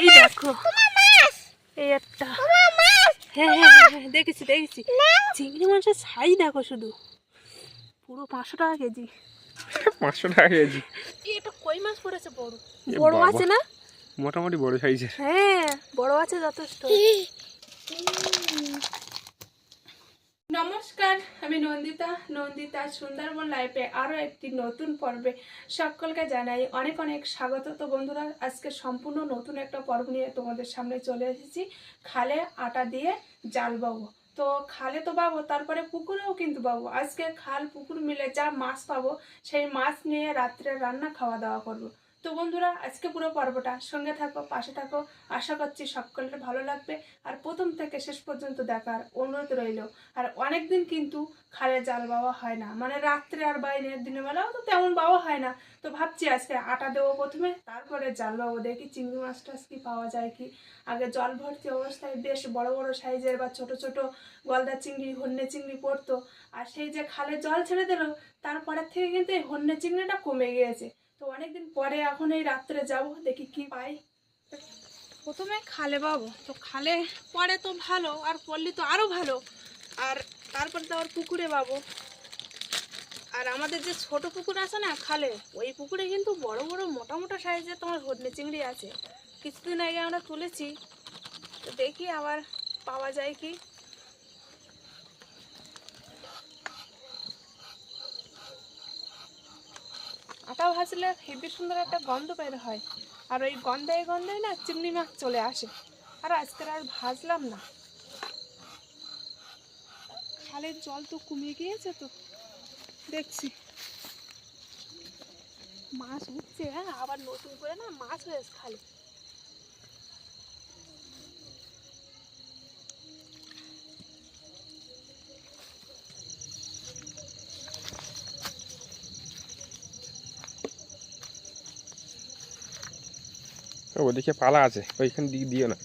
এই দেখো। এই একটা। হ্যাঁ হ্যাঁ হ্যাঁ, দেখেছি দেখেছি। চিংড়ি মাছের সাইজ দেখো শুধু। পুরো পাঁচশো টাকা কেজি। পাঁচশো টাকা কেজি। এই একটা কই মাছ পড়েছে বড়? বড় আছে না? মোটামুটি বড় সাইজের। হ্যাঁ বড় আছে যথেষ্ট। নমস্কার, আমি নন্দিতা। নন্দিতা সুন্দরবন লাইফে আরও একটি নতুন পর্বে সকলকে জানাই অনেক অনেক স্বাগত। তো বন্ধুরা, আজকে সম্পূর্ণ নতুন একটা পর্ব নিয়ে তোমাদের সামনে চলে এসেছি। খালে আটা দিয়ে জাল পাবো তো খালে তো পাবো তারপরে পুকুরেও কিন্তু পাবো আজকে খাল পুকুর মিলে যা মাছ পাবো, সেই মাছ নিয়ে রাত্রে রান্না খাওয়া দাওয়া করব। তো বন্ধুরা, আজকে পুরো পর্বটা সঙ্গে থাকো, পাশে থাকো। আশা করছি সকলের ভালো লাগবে। আর প্রথম থেকে শেষ পর্যন্ত দেখার অনুরোধ রইল। আর অনেকদিন কিন্তু খালে জাল বাওয়া হয় না। মানে রাত্রে আর বাইরে দিনের বেলাও তো তেমন বাওয়া হয় না। তো ভাবছি আজকে আটা দেবো প্রথমে, তারপরে জাল বাবো। দেখি চিংড়ি মাছ টাছ কি পাওয়া যায় কি? আগে জল ভর্তি অবস্থায় বেশ বড় বড় সাইজের বা ছোট ছোট গলদা চিংড়ি, হন্যে চিংড়ি পড়তো। আর সেই যে খালে জল ছেড়ে দিল, তারপরের থেকে কিন্তু এই হন্যে চিংড়িটা কমে গিয়েছে। তো অনেকদিন পরে এখন এই রাত্রে যাব, দেখি কি পাই। প্রথমে খালে পাবো। তো খালে পরে তো ভালো, আর পড়লে তো আরও ভালো। আর তারপর তো আবার পুকুরে পাবো। আর আমাদের যে ছোট পুকুর আছে না খালে, ওই পুকুরে কিন্তু বড় বড় মোটা মোটা সাইজের তোমার হদনে চিংড়ি আছে। কিছুদিন আগে আমরা তুলেছি। তো দেখি আবার পাওয়া যায় কি। আটা ভাজলে হেবি সুন্দর একটা গন্ধ বের হয়। আর ওই গন্ধে গন্ধে না চিমনি মাছ চলে আসে। আর আজকের আর ভাজলাম না। খালের জল তো কমে গিয়েছে তো। দেখছি। মাছ উঠছে হ্যাঁ আবার নতুন করে না মাছ হয়েছে খালে। ওদিকে পালা আছে ওইখান দিক দিও না।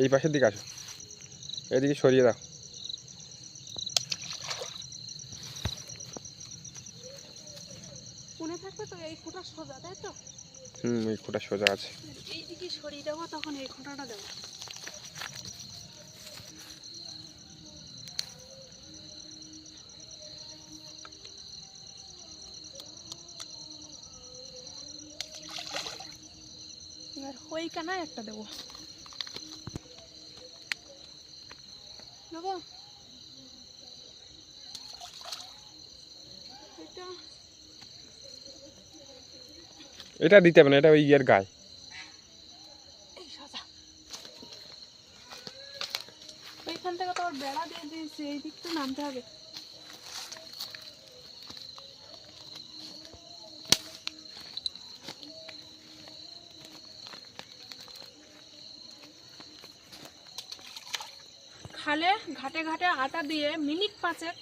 এই পাশের দিকে আসো। এদিকে সরিয়ে দাও। হুম এই খোটা সোজা আছে। এইদিকে সরিয়ে দেবো তখন এই খোঁটাটা দেবো। ওই কানায় একটা দেবো। দেবো এটা? এটা দিতে হবে না এটা ওই ইয়ের গায়ে। এই সোজা ওইখান থেকে তো বেড়া দিয়ে দিয়েছে এই দিকটা নামতে হবে খালে ঘাটে ঘাটে আটা দিয়ে মিনিট পাঁচেক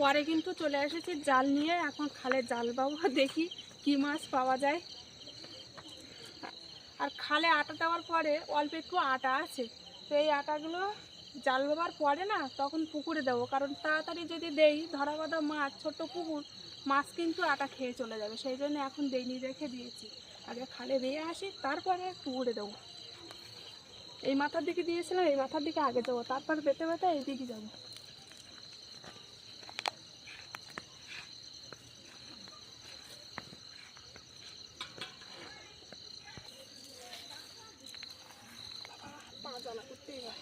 পরে কিন্তু চলে এসেছি জাল নিয়ে। এখন খালে জাল পাবো, দেখি কি মাছ পাওয়া যায়। আর খালে আটা দেওয়ার পরে অল্প একটু আটা আছে। তো এই আটাগুলো জাল দেওয়ার পরে না তখন পুকুরে দেবো। কারণ তাড়াতাড়ি যদি দেই ধরা বাঁধা মাছ, ছোট্ট পুকুর, মাছ কিন্তু আটা খেয়ে চলে যাবে। সেই জন্য এখন দেইনি, রেখে দিয়েছি। আগে খালে দিয়ে আসি, তারপরে পুকুরে দেবো। এই মাথার দিকে দিয়েছিলাম, এই মাথার দিকে আগে দেবো তারপর বেতে বেতে এই দিকে যাব পা জ্বালা করতেই হয়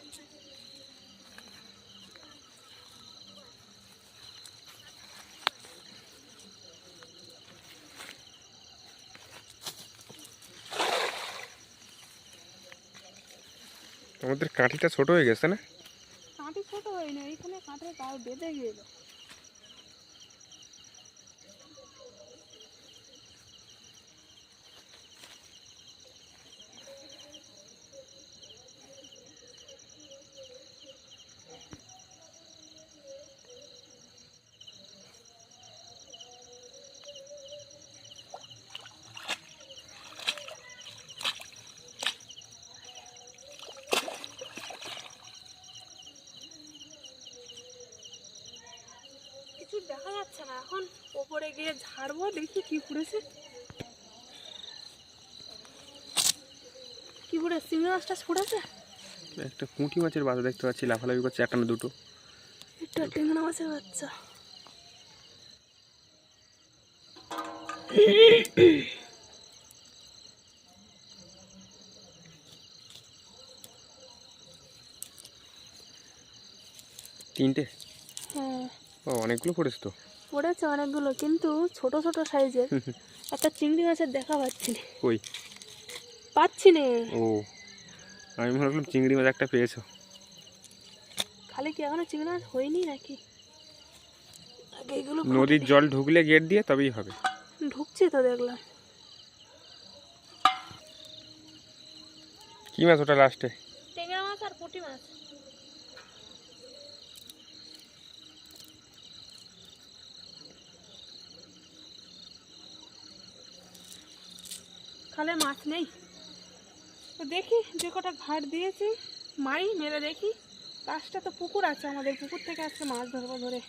আমাদের কাঠিটা ছোট হয়ে গেছে না? কাঠি ছোট হয়নি এইখানে কাঠের তাও বেঁধে গেল কিছু দেখা যাচ্ছে না এখন ওপরে গিয়ে ঝাড়বো দেখি কি পড়েছে। কি পুরে চিংড়ি মাছটা ছুটেছে একটা পুঁটি মাছের বাচ্চা দেখতে পাচ্ছি লাফালাফি করছে একটা না দুটো। একটা টেংরা মাছের বাচ্চা। তিনটে? হ্যাঁ। ও অনেকগুলো পড়েছে তো? পড়েছে অনেকগুলো কিন্তু ছোট ছোট সাইজের একটা চিংড়ি মাছের দেখা পাচ্ছি না। ওই পাচ্ছি না। ও আমি মনে করলাম চিংড়ি মাছ একটা পেয়েছ। খালি কি এখনও চিংড়ি মাছ হয়নি নাকি? আগে এগুলো নদীর জল ঢুকলে গেট দিয়ে তবেই হবে। ঢুকছে তো দেখলাম। কি মাছ ওটা লাস্টে টেংরা মাছ আর পুঁটি মাছ। খালে মাছ নেই। তো দেখি যে কটা ঘাট দিয়েছি, মারি, মেরে দেখি। লাস্টটা তো পুকুর আছে আমাদের, পুকুর থেকে আজকে মাছ ধরবো ধরে।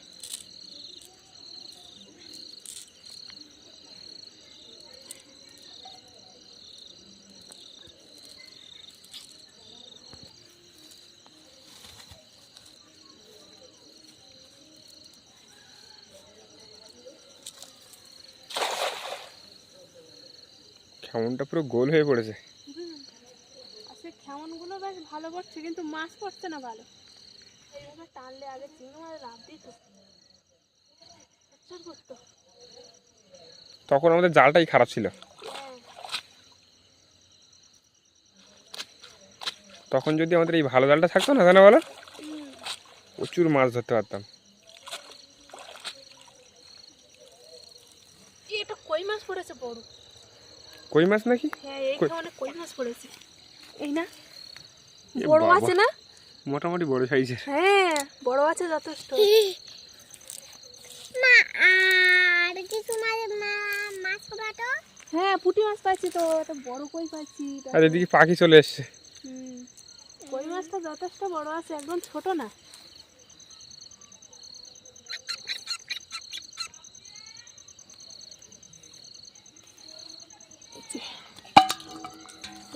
কেমনটা পুরো গোল হয়ে পড়েছে। আজকে খেমনগুলো বেশ ভালো পড়ছে কিন্তু মাছ পড়ছে না ভালো। এইভাবে টানলে আগে চিংড়ি মাছ লাভ দিত করতো তখন আমাদের জালটাই খারাপ ছিল। তখন যদি আমাদের এই ভালো জালটা থাকতো না জানা বলো? প্রচুর মাছ ধরতে পারতাম। কই মাছ পড়েছে বড়? কই মাছ নাকি? হ্যাঁ কই- মাছ পড়েছে। এই না? বড় আছে না? মোটামুটি বড় সাইজের। হ্যাঁ বড় আছে যথেষ্ট। মা আর কিছু মাছ হ্যাঁ পুঁটি মাছ পাচ্ছি তো একটা বড় কই পাচ্ছি আর এদিকে পাখি চলে এসছে। হুম কই মাছটা যথেষ্ট বড় আছে একদম ছোট না।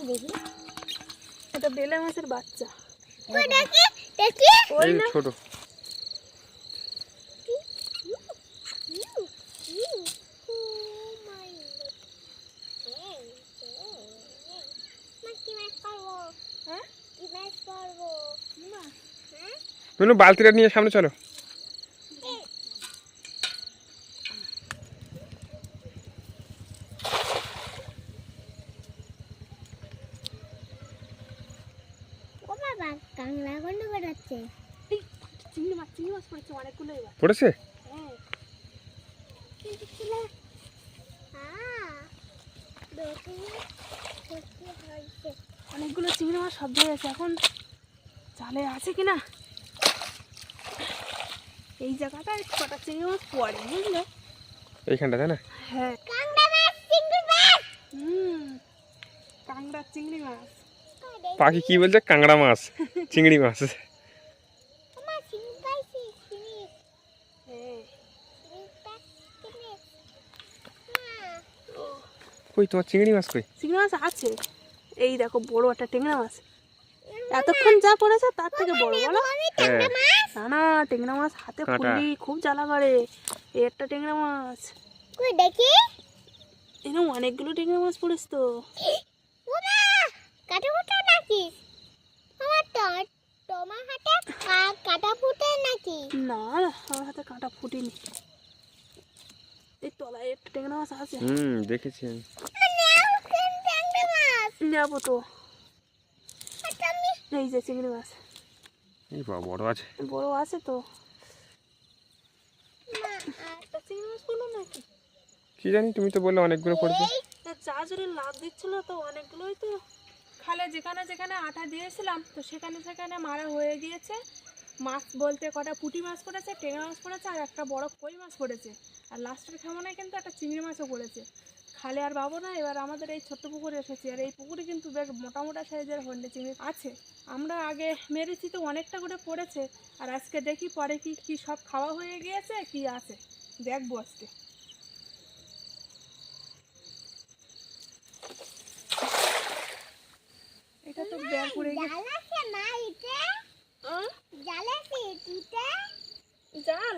দেখি এটা বেলে মাছের বাচ্চা। ওই না। ছোট। হ্যাঁ? হ্যাঁ? বালতিটা নিয়ে সামনে চলো ও বাবা কাংলা গন্ড বেড়াচ্ছে এই চিংড়ি মাছ পড়েছে হ্যাঁ। হ্যাঁ অনেকগুলো চিংড়ি মাছ সব ধরে আছে এখন জালে আছে কি না এই জায়গাটায় কটা চিংড়ি মাছ পড়ে বুঝলে? এইখানটা তাই না? হ্যাঁ। মাছ চিংড়ি মাছ। হুম কাংড়া চিংড়ি মাছ। কই দেখি পাখি কি বলছে? কাঁকড়া মাছ চিংড়ি মাছ মা চিংড়ি পাইছি চিংড়ি হ্যাঁ চিংড়িটা চিংড়ি মা ও কই? তোমার চিংড়ি মাছ কই? চিংড়ি মাছ আছে। এই দেখো বড় একটা টেংরা মাছ। এতক্ষণ যা পড়েছে তার থেকে বড় বলো। হ্যাঁ। না না টেংরা মাছ হাতে। ফুললি খুব জ্বালা করে। একটা টেংরা মাছ। কই দেখি। এরকম অনেকগুলো টেংরা মাছ পড়েছে তো। কাটা ফুটা নাকি? আমার তো তোমার হাতে কাটা ফুটে নাকি? না না আমার হাতে কাঁটা ফুটিনি। এই তলায় মাছ আছে হুম দেখেছি। আমি নেও কেন ট্যাংরা মাছ নেব তো। আচ্ছা এই যে চিংড়ি মাছ। এই বাবা বড় আছে। বড় আছে তো। মা আর একটা চিংড়ি মাছ পড়ল নাকি? কি জানি তুমি তো বললে অনেকগুলো পড়েছে যা জোরে লাভ দিচ্ছিল তো অনেকগুলোই তো। খালে যেখানে যেখানে আটা দিয়েছিলাম তো সেখানে সেখানে মারা হয়ে গিয়েছে। মাছ বলতে কটা পুঁটি মাছ পড়েছে টেংরা মাছ পড়েছে আর একটা বড় কই মাছ পড়েছে। আর লাস্টের খেমনায় কিন্তু একটা চিংড়ি মাছও পড়েছে। খালে আর পাবো না, এবার আমাদের এই ছোট্ট পুকুরে এসেছি। আর এই পুকুরে কিন্তু বেশ মোটা মোটা সাইজের হন্ডে চিংড়ি আছে। আমরা আগে মেরেছি তো অনেকটা করে পড়েছে, আর আজকে দেখি পরে কি কি সব খাওয়া হয়ে গিয়েছে, কি আছে। দেখব আজকে। এটা তো ব্যাগ পড়ে গেছে জাল জাল?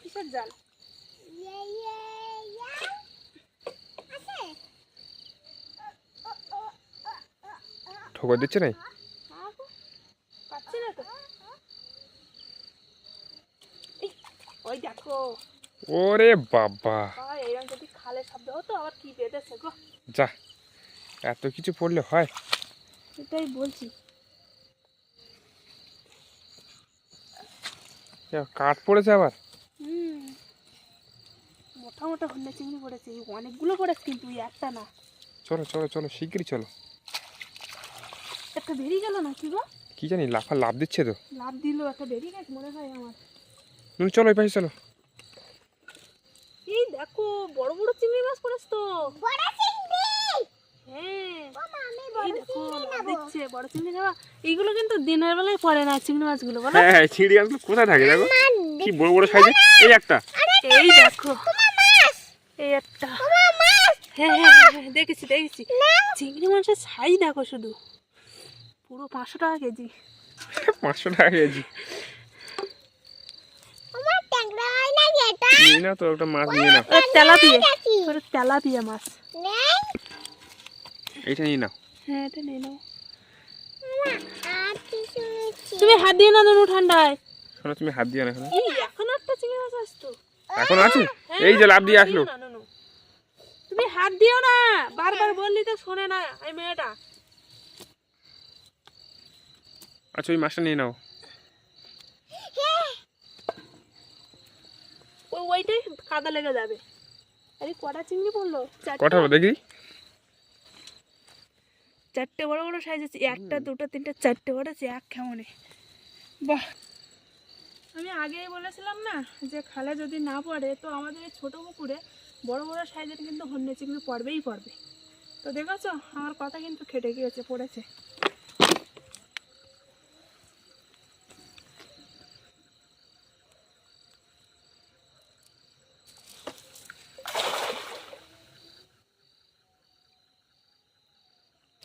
কিসের জাল? ইয়ে ইয়ে ইয়া। আছে? ঠোকর দিচ্ছে নাই? পাচ্ছি না তো। ওই দেখো। ওরে বাবা। ভাই এরকম যদি খালে শব্দ হতো আবার কি বেঁধেছে গো। যা এত কিছু পড়লে হয়। সেটাই বলছি। কাঠ পড়েছে আবার? মোটা মোটা হন্যে চিংড়ি পড়েছে অনেকগুলো পড়েছে কিন্তু এই একটা না। চলো চলো চলো শিগগিরই চলো। একটা বেরিয়ে গেল না কি গো? কি জানি লাফা লাভ দিচ্ছে তো। লাভ দিল একটা বেরিয়ে গেছে মনে হয় আমার। তুমি চলো ওই পাশে চলো। এই দেখো বড় বড় চিংড়ি মাছ পড়েছে তো। বড় বড় চিংড়ি এইগুলো কিন্তু দিনের বেলায় পড়ে না চিংড়ি মাছগুলো বলো? হ্যাঁ হ্যাঁ চিংড়ি মাছগুলো কোথায় থাকে দেখো? কি বড় বড় সাইজে এই একটা। এই দেখো। এই একটা। হ্যাঁ হ্যাঁ হ্যাঁ, হ্যাঁ দেখেছি দেখেছি। চিংড়ি মাছের সাইজ দেখো শুধু। পুরো পাঁচশো টাকা কেজি। পাঁচশো টাকা কেজি। না নিয়ে না তো মাছ নিয়ে ওটা তেলাপিয়া তেলাপিয়া মাছ। এইটা নিয়ে নাও। হ্যাঁ এটা নিয়ে নাও। তুমি হাত দিয়ে না ঠান্ডায়। শোনো তুমি হাত না এখন। এখন একটা চিংড়ি মাছ আসতো এখন আছে? হ্যাঁ, এই যে লাভ দিয়ে আসলো। তুমি হাত দিও না। বারবার বললি তো শোনে না এই মেয়েটা। আচ্ছা ওই মাছটা নিয়ে নাও। ওইটাই কাদা লেগে যাবে। আরে কটা চিংড়ি পড়ল? কটা দেখি। চারটে বড় বড় সাইজ আছে একটা দুটো তিনটা চারটে বড় আছে এক খেমনে। বাহ। আমি আগেই বলেছিলাম না যে খালে যদি না পড়ে তো আমাদের এই ছোটো পুকুরে বড় বড় সাইজের কিন্তু হন্যে চিংড়ি পড়বেই পড়বে। তো দেখেছ? আমার কথা কিন্তু খেটে গিয়েছে পড়েছে।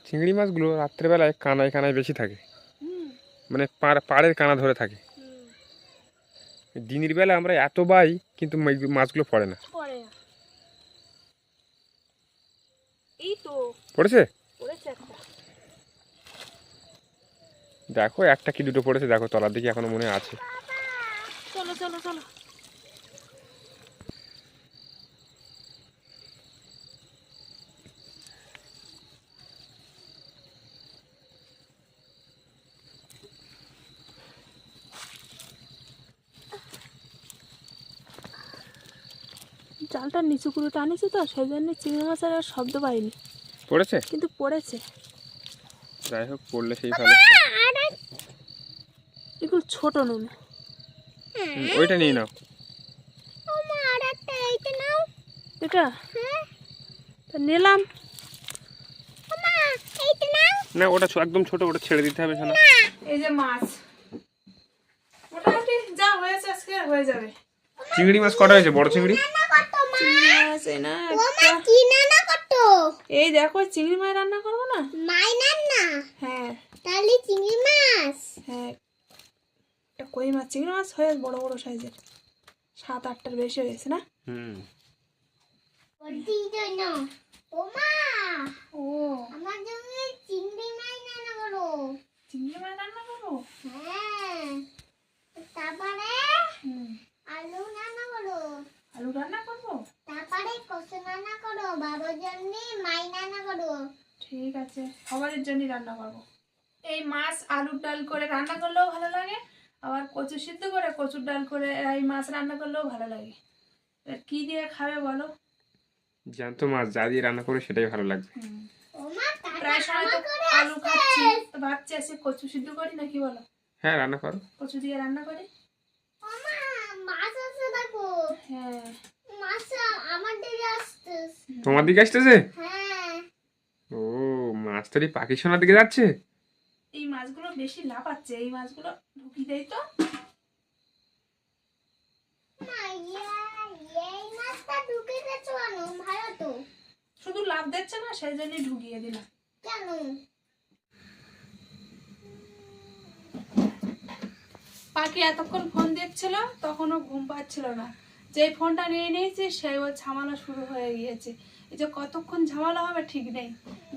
চিংড়ি মাছগুলো রাত্রেবেলায় কানায় কানায় বেশি থাকে। মানে পাড় পাড়ের কানা ধরে থাকে। দিনের বেলা আমরা এত বাই কিন্তু মাছগুলো পড়ে না। পড়েছে? দেখো একটা কি দুটো পড়েছে দেখো তলার দিকে এখনও মনে আছে। চলো চলো চলো। জালটা নিচু করে টানিছি তো সেই জন্য চিংড়ি মাছের আর শব্দ পাইনি। পড়েছে? কিন্তু পড়েছে। যাই হোক পড়লে সেই ভালো। এগুলো ছোট নুন। ওইটা নিয়ে নাও। এটা? হ্যাঁ। তা নিলাম। না ওটা একদম ছোট ওটা ছেড়ে দিতে হবে শোনা এই যে মাছ। মোটামুটি যা হয়েছে আজকে হয়ে যাবে। চিংড়ি মাছ কটা হয়েছে? বড় চিংড়ি? না কত মা চিংড়ি মাছ এই না কি না না এই দেখো চিংড়ি মাছ রান্না করব না? মাইনার না হ্যাঁ। তাহলে চিংড়ি মাছ? হ্যাঁ। একটা কই মাছ? চিংড়ি মাছ হয়ে বড় বড় সাইজের। সাত আটটার বেশি হয়েছে না? হুম। ওদির ও মা ও। আমার জন্য চিংড়ি মাছ রান্না করো। চিংড়ি মাছ রান্না করব? হ্যাঁ। তারপরে আলু রান্না করো। আলু রান্না করব? তারপরে কচু রান্না করো বাবার জন্য মাই রান্না করো। ঠিক আছে সবারের জন্য রান্না করব। এই মাছ আলুর ডাল করে রান্না করলেও ভালো লাগে আবার কচু সিদ্ধ করে কচুর ডাল করে এই মাছ রান্না করলেও ভালো লাগে। এবার কি দিয়ে খাবে বলো? জ্যান্ত মাছ যা দিয়ে রান্না করে সেটাই ভালো লাগবে। ও প্রায় সময় তো আলু খাচ্ছি ভাবছি আজকে কচু সিদ্ধ করি নাকি বলো? হ্যাঁ রান্না করো। কচু দিয়ে রান্না করি? তোমার দিকে আসতেছে? ও পাখি দিকে যাচ্ছে? এই মাছগুলো বেশি এই মাছগুলো ঢুকি দেয় তো। শুধু লাভ দিচ্ছে না সেই জন্যই ঢুকিয়ে দিলাম। কেন? পাখি এতক্ষণ ফোন দেখছিল তখনও ঘুম পাচ্ছিল না। যেই ফোনটা নিয়ে নিয়েছি সেই ও ঝামেলা শুরু হয়ে গিয়েছে। এই যে কতক্ষণ ঝামেলা হবে ঠিক নেই।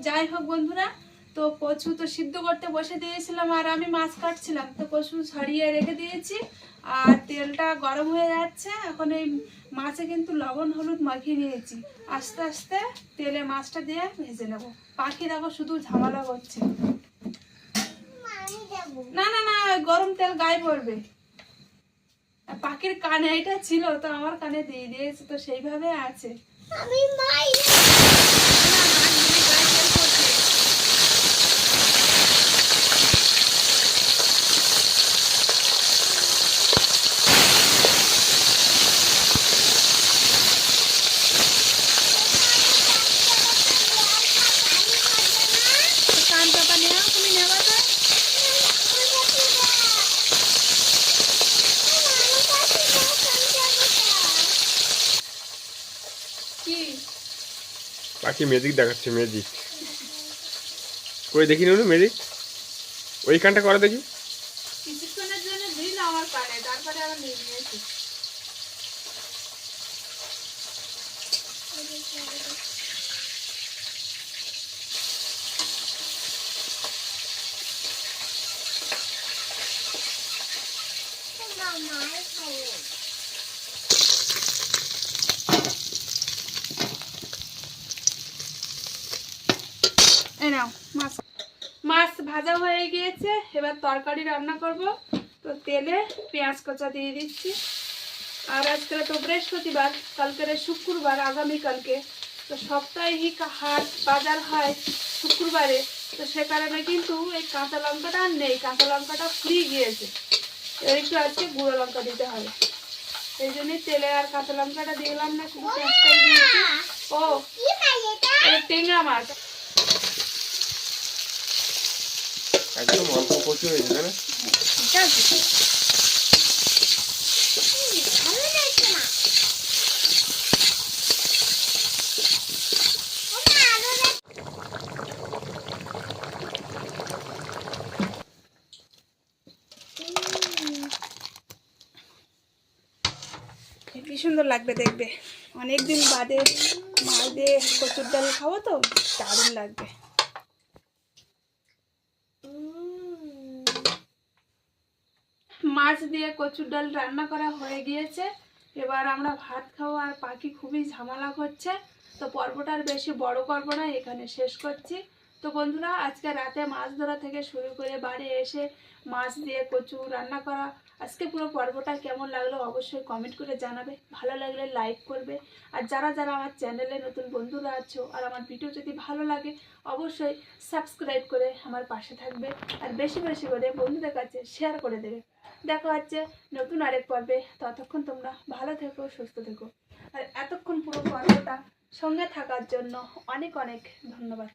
যাই হোক বন্ধুরা তো কচু তো সিদ্ধ করতে বসে দিয়েছিলাম আর আমি মাছ কাটছিলাম। তো কচু ছাড়িয়ে রেখে দিয়েছি আর তেলটা গরম হয়ে যাচ্ছে। এখন এই মাছে কিন্তু লবণ হলুদ মাখিয়ে নিয়েছি। আস্তে আস্তে তেলে মাছটা দিয়ে ভেজে নেব। পাখি দেখো শুধু ঝামেলা করছে। না না না গরম তেল গায়ে পড়বে। পাখির কানে এটা ছিল তো আমার কানে দিয়ে দিয়েছে তো সেইভাবে আছে। আমি মাই না, না, দিদি গায়ে তেল পড়ছে। তো কান চাপা নেওয়া তুমি নেওয়া তো কি? পাখি ম্যাজিক দেখাচ্ছে ম্যাজিক করে দেখি নুনু ম্যাজিক ওইখানটা করে দেখি। কিছুক্ষণের জন্য দিল আমার কানে তারপরে আবার নিয়ে নিয়েছি এই নাও, মাছ। মাছ ভাজা হয়ে গিয়েছে, এবার তরকারি রান্না করব। তো তেলে পেঁয়াজ কচা দিয়ে দিচ্ছি। আর আজকে তো বৃহস্পতিবার, কালকের শুক্রবার, আগামীকালকে। তো সপ্তাহে হাট বাজার হয় শুক্রবারে। তো সে কারণে কিন্তু এই কাঁচা লঙ্কাটা আর নেই, কাঁচা লঙ্কাটা ফুরিয়ে গিয়েছে। এর একটু আজকে গুঁড়ো লঙ্কা দিতে হবে। এই জন্যই তেলে আর কাঁচা লঙ্কাটা দিলাম না ও টেংরা মাছ। একদম অল্প কচু হয়েছে তাই না কি সুন্দর লাগবে দেখবে। অনেকদিন বাদে মাল দিয়ে কচুর ডাল খাব তো, দারুণ লাগবে। মাছ দিয়ে কচুর ডাল রান্না করা হয়ে গিয়েছে। এবার আমরা ভাত খাব আর পাখি খুবই ঝামেলা করছে তো পর্বটার বেশি বড় করব না, এখানে শেষ করছি। তো বন্ধুরা, আজকে রাতে মাছ ধরা থেকে শুরু করে বাড়ি এসে মাছ দিয়ে কচু রান্না করা, আজকে পুরো পর্বটা কেমন লাগল অবশ্যই কমেন্ট করে জানাবে। ভালো লাগলে লাইক করবে। আর যারা যারা আমার চ্যানেলে নতুন বন্ধুরা আছো আর আমার ভিডিও যদি ভালো লাগে, অবশ্যই সাবস্ক্রাইব করে আমার পাশে থাকবে। আর বেশি বেশি করে বন্ধুদের কাছে শেয়ার করে দেবে। দেখা হচ্ছে নতুন আরেক পর্বে। ততক্ষণ তোমরা ভালো থেকো, সুস্থ থেকো। আর এতক্ষণ পুরো পর্বটা সঙ্গে থাকার জন্য অনেক অনেক ধন্যবাদ।